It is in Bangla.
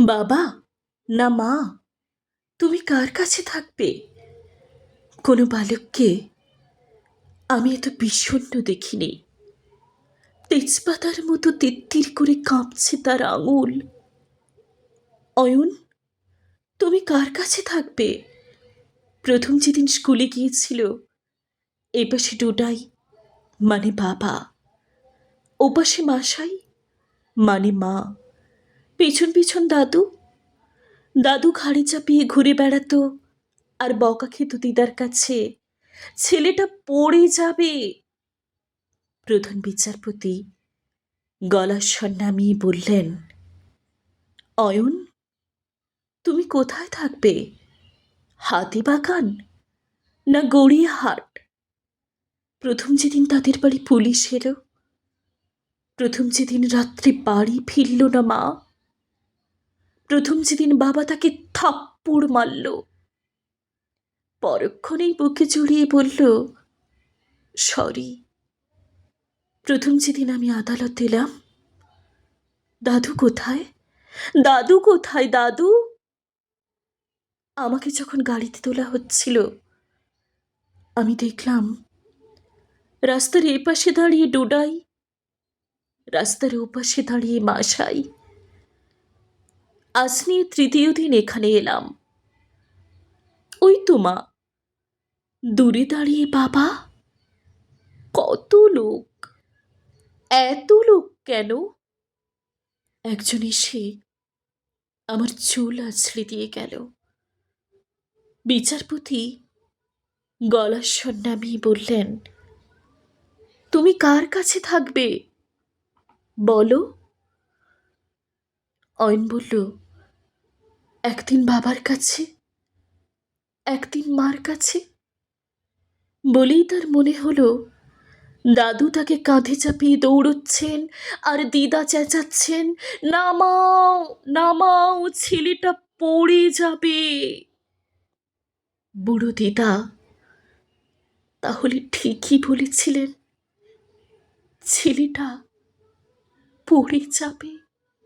বাবা, না মা, তুমি কার কাছে থাকবে? কোনো বালককে আমি এত বিষণ্ণ দেখিনি। তেজপাতার মতো তিত্তির করে কাঁপছে তার আঙুল। অয়ন, তুমি কার কাছে থাকবে? প্রথম যেদিন স্কুলে গিয়েছিল এপাশে ডোডাই মানে বাবা। ওপাশে মাসাই মানে মা। পেছন পিছন দাদু। দাদু ঘাড়ে চাপিয়ে ঘুরে বেড়াতো, আর বকা খেত দিদার কাছে, ছেলেটা পড়ে যাবে। প্রধান বিচারপতি গলার স্বর নামিয়ে বললেন, অয়ন, তুমি কোথায় থাকবে? হাতিবাগান না গড়িয়াহাট প্রথম যেদিন তাদের বাড়ি পুলিশ এলো, প্রথম যেদিন রাত্রে বাড়ি ফিরল না মা। প্রথম যেদিন বাবা তাকে থাপ্পড় মারল। পরক্ষণেই বুকে জড়িয়ে বলল, সরি। প্রথম যেদিন আমি আদালত দিলাম, দাদু কোথায়? দাদু কোথায়, দাদু? আমাকে যখন গাড়িতে তোলা হচ্ছিল, আমি দেখলাম, রাস্তার এপাশে দাঁড়িয়ে ডোডাই, রাস্তার ওপাশে দাঁড়িয়ে মাসাই আজ নিয়ে তৃতীয় দিন এখানে এলাম। ওই তো মা। দূরে দাঁড়িয়ে বাবা, কত লোক। এত লোক কেন? একজন এসে আমার চুল আছড়ে দিয়ে গেল। বিচারপতি গলার স্বর বললেন, তুমি কার কাছে থাকবে? বলো। অয়ন বলল, একদিন বাবার কাছে? একদিন মার কাছে? বলেই তার মনে হলো, দাদু তাকে কাঁধে চাপিয়ে দৌড়চ্ছেন আর দিদা চেঁচাচ্ছেন, নামাও নামাও, ছেলেটা পড়ে যাবে। বুড়ো দিদা তাহলে ঠিকই বলেছিলেন, ছেলেটা পড়ে যাবে।